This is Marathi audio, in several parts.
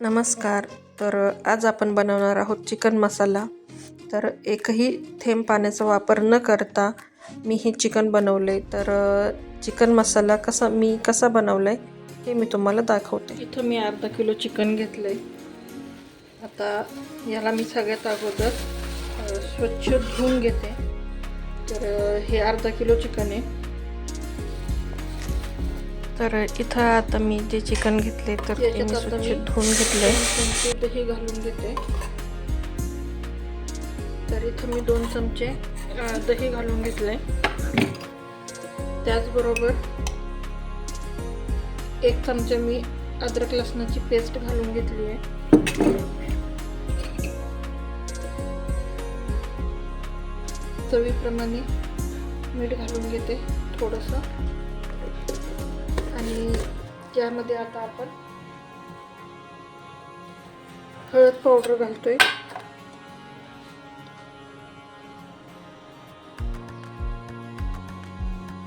नमस्कार. तर आज आपण बनवणार आहोत चिकन मसाला. तर एकही थेंब पाण्याचा वापर न करता मी हे चिकन बनवले. तर चिकन मसाला कसा मी कसा बनवला आहे हे मी तुम्हाला दाखवते. इथं मी अर्धा किलो चिकन घेतलं आहे आता याला मी सगळ्यात अगोदर स्वच्छ धुवून घेते. तर हे अर्धा किलो चिकन आहे. तर इथं आता मी जे चिकन घेतले तर ते मी स्वच्छ धुवून घेतले. दही घालून घेते. तर इथं मी दोन चमचे दही घालून घेतले. त्याचबरोबर एक चमचा मी अद्रक लसणाची पेस्ट घालून घेतली आहे. चवीप्रमाणे मीठ घालून घेते थोडंसं. आणि त्यामध्ये आता आपण हळद पावडर घालतोय.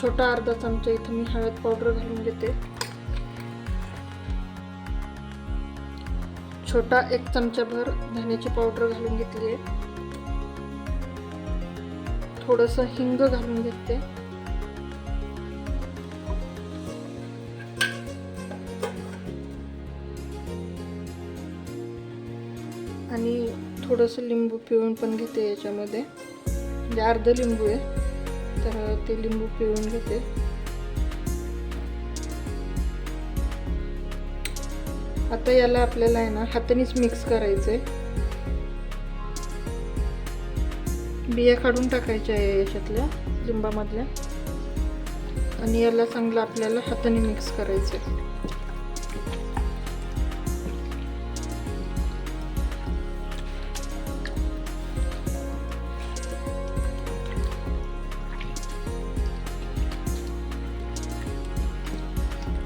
छोटा अर्धा चमचा इथं मी हळद पावडर घालून घेते. छोटा एक चमचा भर धण्याची पावडर घालून घेतली आहे. थोडस हिंग घालून घेते. थोडंसं लिंबू पिळून पण घेते याच्यामध्ये. म्हणजे अर्धं लिंबू आहे तर ते लिंबू पिळून घेते. आता याला आपल्याला आहे ना हातानेच मिक्स करायचं आहे बिया काढून टाकायच्या आहे याच्यातल्या लिंबामधल्या. आणि याला चांगलं आपल्याला हाताने मिक्स करायचं आहे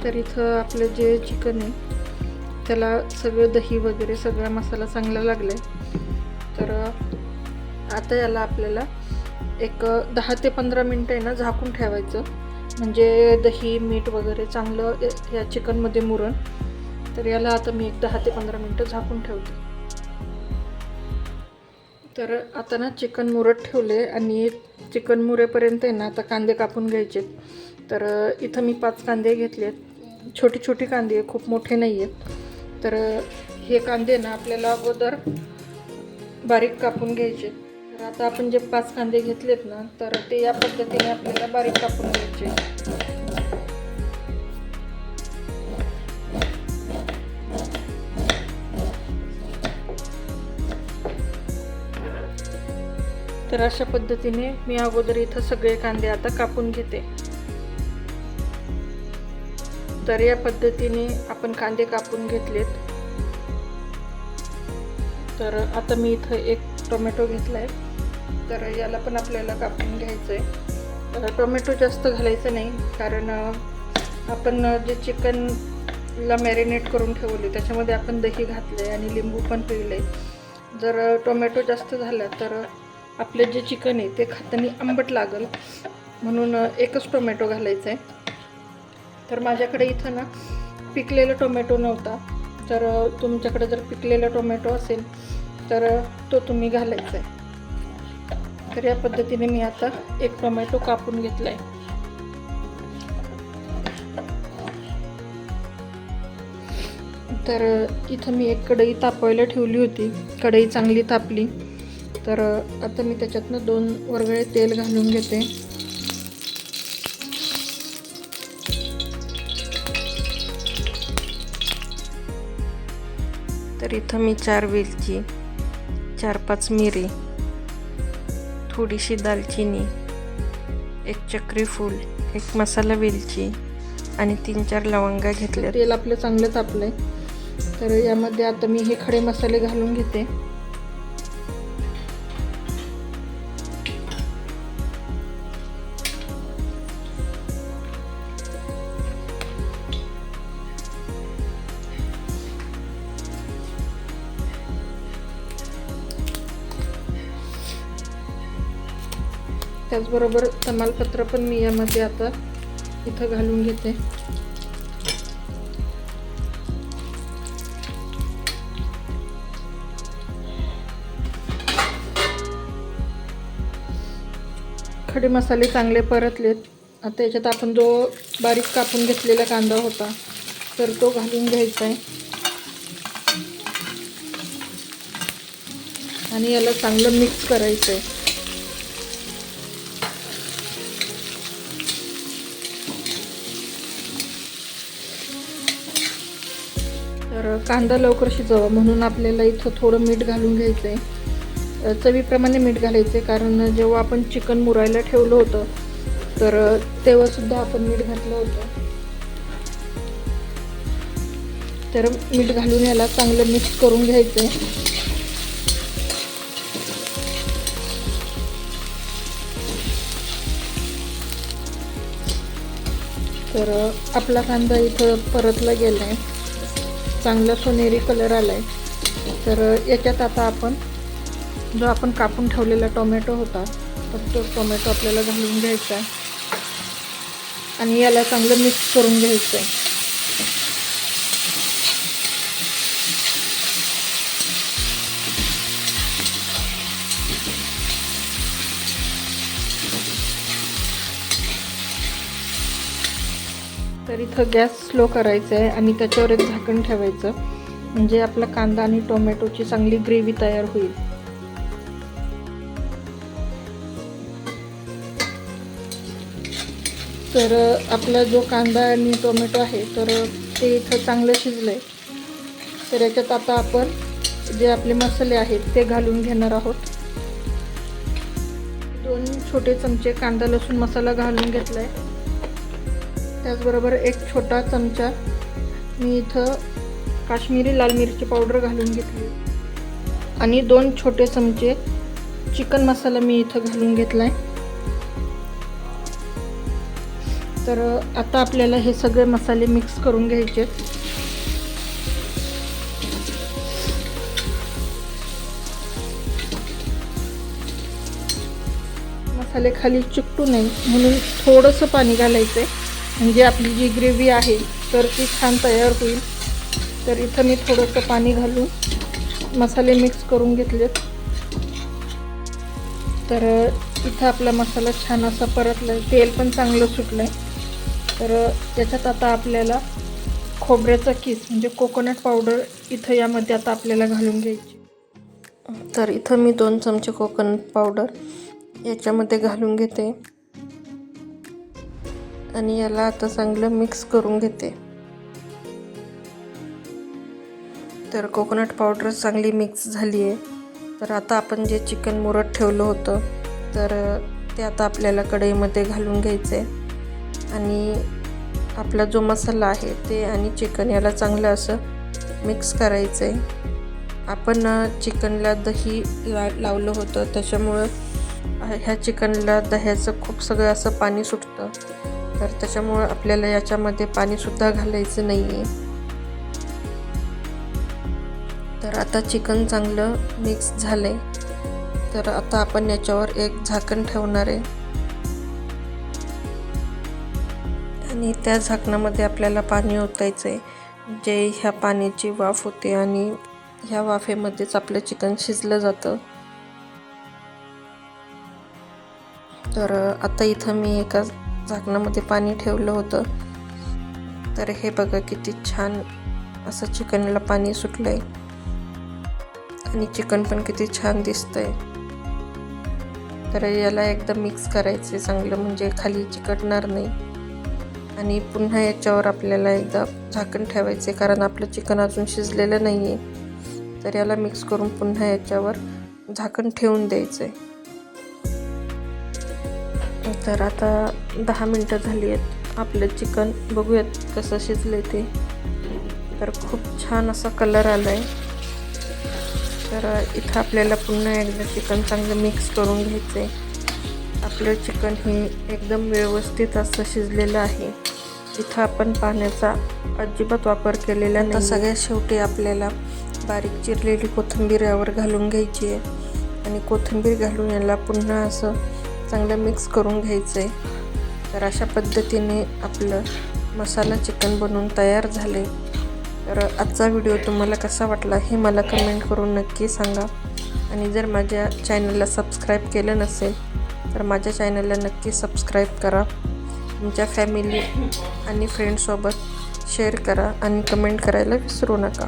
तर इथं आपलं जे चिकन आहे त्याला सगळं दही वगैरे सगळा मसाला चांगला लागला आहे तर आता याला आपल्याला एक दहा ते पंधरा मिनटं आहे ना झाकून ठेवायचं. म्हणजे दही मीठ वगैरे चांगलं या- चिकनमध्ये मुरण तर याला आता मी एक दहा ते पंधरा मिनटं झाकून ठेवते. तर आता ना चिकन मुरत ठेवले आणि चिकन मुरेपर्यंत आहे ना आता कांदे कापून घ्यायचे तर इथं मी पाच कांदे घेतलेत. छोटी छोटी कांदे आहे खूप मोठे नाही आहेत. तर हे कांदे ना आपल्याला अगोदर बारीक कापून घ्यायचे. तर आता आपण जे पाच कांदे घेतलेत ना तर ते या पद्धतीने आपल्याला बारीक कापून घ्यायचे. तर अशा पद्धतीने मी अगोदर इथं सगळे कांदे आता कापून घेते. तर या पद्धतीने आपण कांदे कापून घेतलेत. तर आता मी इथं एक टोमॅटो घेतला आहे तर याला पण आपल्याला कापून घ्यायचं आहे तर टोमॅटो जास्त घालायचं नाही कारण आपण जे चिकनला मॅरिनेट करून ठेवले त्याच्यामध्ये आपण दही घातलं आहे आणि लिंबू पण पिळले जर टोमॅटो जास्त झाला तर आपले आपलं जे चिकन आहे ते खातानी आंबट लागल. म्हणून एकच टोमॅटो घालायचा आहे तर माझ्याकडे इथं ना पिकलेला टोमॅटो नव्हता. तर तुमच्याकडे जर पिकलेला टोमॅटो असेल तर तो तुम्ही घालायचा आहे तर या पद्धतीने मी आता एक टोमॅटो कापून घेतला आहे तर इथं मी एक कढई तापवायला ठेवली होती. कढई चांगली तापली. तर आता मी त्याच्यातनं दोन वरगळे तेल घालून घेते. तर इथं मी चार वेलची चार पाच मिरी थोडीशी दालचिनी एक चक्री फूल एक मसाला वेलची आणि तीन चार लवंगा घेतल्या तेल आपलं चांगलं तापलंय तर यामध्ये आता मी हे खडे मसाले घालून घेते. त्याचबरोबर तमालपत्र पण मी यामध्ये आता इथं घालून घेते. खडे मसाले चांगले परतलेत. आता याच्यात आपण जो बारीक कापून घेतलेला कांदा होता तर तो घालून घ्यायचा आहे आणि याला चांगलं मिक्स करायचं आहे तर कांदा लवकर शिजावा. म्हणून आपल्याला इथं थोडं मीठ घालून घ्यायचं आहे चवीप्रमाणे मीठ घालायचं आहे कारण जेव्हा आपण चिकन मुरायला ठेवलं होतं तर तेव्हासुद्धा आपण मीठ घातलं होतं. तर मीठ घालून याला चांगलं मिक्स करून घ्यायचं आहे तर आपला कांदा इथं परतला गेला आहे चांगला सोनेरी कलर आला आहे तर याच्यात आता आपण जो आपण कापून ठेवलेला टोमॅटो होता तर तो टोमॅटो आपल्याला घालून घ्यायचा आहे. आणि याला चांगलं मिक्स करून घ्यायचं आहे. तर इथं गॅस स्लो करायचा आहे. आणि त्याच्यावर एक झाकण ठेवायचं. म्हणजे आपला कांदा आणि टोमॅटोची चांगली ग्रेव्ही तयार होईल. तर आपला जो कांदा आणि टोमॅटो आहे तर ते इथं चांगलं शिजलं आहे तर याच्यात आता आपण जे आपले मसाले आहेत ते घालून घेणार आहोत. दोन छोटे चमचे कांदा लसूण मसाला घालून घेतला आहे त्याचबरोबर एक छोटा चमचा मी इथं काश्मीरी लाल मिरची पावडर घालून घेतली. आणि दोन छोटे चमचे चिकन मसाला मी इथं घालून घेतला आहे तर आता आपल्याला हे सगळे मसाले मिक्स करून घ्यायचे. मसाले खाली चिकटू नये म्हणून थोडंसं पाणी घालायचं आहे म्हणजे आपली जी ग्रेव्ही आहे तर ती छान तयार होईल. तर इथं मी थोडंसं पाणी घालून मसाले मिक्स करून घेतलेत. तर इथं आपला मसाला छान असा परतला आहे तेल पण चांगलं सुटलं आहे तर त्याच्यात आता आपल्याला खोबऱ्याचा किस म्हणजे कोकोनट पावडर इथं यामध्ये आता आपल्याला घालून घ्यायची. तर इथं मी दोन चमचे कोकोनट पावडर याच्यामध्ये घालून घेते. आणि याला आता चांगलं मिक्स करून घेते. तर कोकोनट पावडर चांगली मिक्स झाली आहे तर आता आपण जे चिकन मुरत ठेवलं होतं तर ते आता आपल्याला कढईमध्ये घालून घ्यायचं आहे आणि आपला जो मसाला आहे ते आणि चिकन याला चांगलं असं मिक्स करायचं आहे आपण चिकनला दही ला लावलं होतं त्याच्यामुळं ह्या चिकनला दह्याचं खूप सगळं असं पाणी सुटतं. तर त्याच्यामुळं आपल्याला याच्यामध्ये पाणीसुद्धा घालायचं नाही आहे तर आता चिकन चांगलं मिक्स झालं आहे तर आता आपण याच्यावर एक झाकण ठेवणार आहे. आणि त्या झाकणामध्ये आपल्याला पाणी ओतायचं आहे जे ह्या पाण्याची वाफ होते आणि ह्या वाफेमध्येच आपलं चिकन शिजलं जातं. तर आता इथं मी एका झाकणामध्ये पाणी ठेवलं होतं. तर हे बघा किती छान असं चिकनला पाणी सुटलं आहे आणि चिकन पण किती छान दिसतंय. तर याला एकदम मिक्स करायचे चांगलं म्हणजे खाली चिकटणार नाही. आणि पुन्हा याच्यावर आपल्याला एकदा झाकण ठेवायचे कारण आपलं चिकन अजून शिजलेलं नाही आहे तर याला मिक्स करून पुन्हा याच्यावर झाकण ठेवून द्यायचं आहे तर आता दहा मिनटं झाली आहेत. आपलं चिकन बघूयात कसं शिजलं ते. तर खूप छान असा कलर आला आहे तर इथं आपल्याला पुन्हा एकदा चिकन चांगलं मिक्स करून घ्यायचं आहे आपलं चिकन हे एकदम व्यवस्थित असं शिजलेलं आहे. इथं आपण पाण्याचा अजिबात वापर केलेला नाही सगळ्यात शेवटी आपल्याला बारीक चिरलेली कोथिंबीर यावर घालून घ्यायची आहे. आणि कोथिंबीर घालून याला पुन्हा असं चांगलं मिक्स करून घ्यायचं आहे तर अशा पद्धतीने आपलं मसाला चिकन बनवून तयार झाले तर आजचा व्हिडिओ तुम्हाला कसा वाटला हे मला कमेंट करून नक्की सांगा. आणि जर माझ्या चॅनलला सबस्क्राईब केलं नसेल तर माझ्या चॅनलला नक्की सबस्क्राईब करा. तुमच्या फॅमिली आणि फ्रेंडसोबत शेअर करा आणि कमेंट करायला विसरू नका.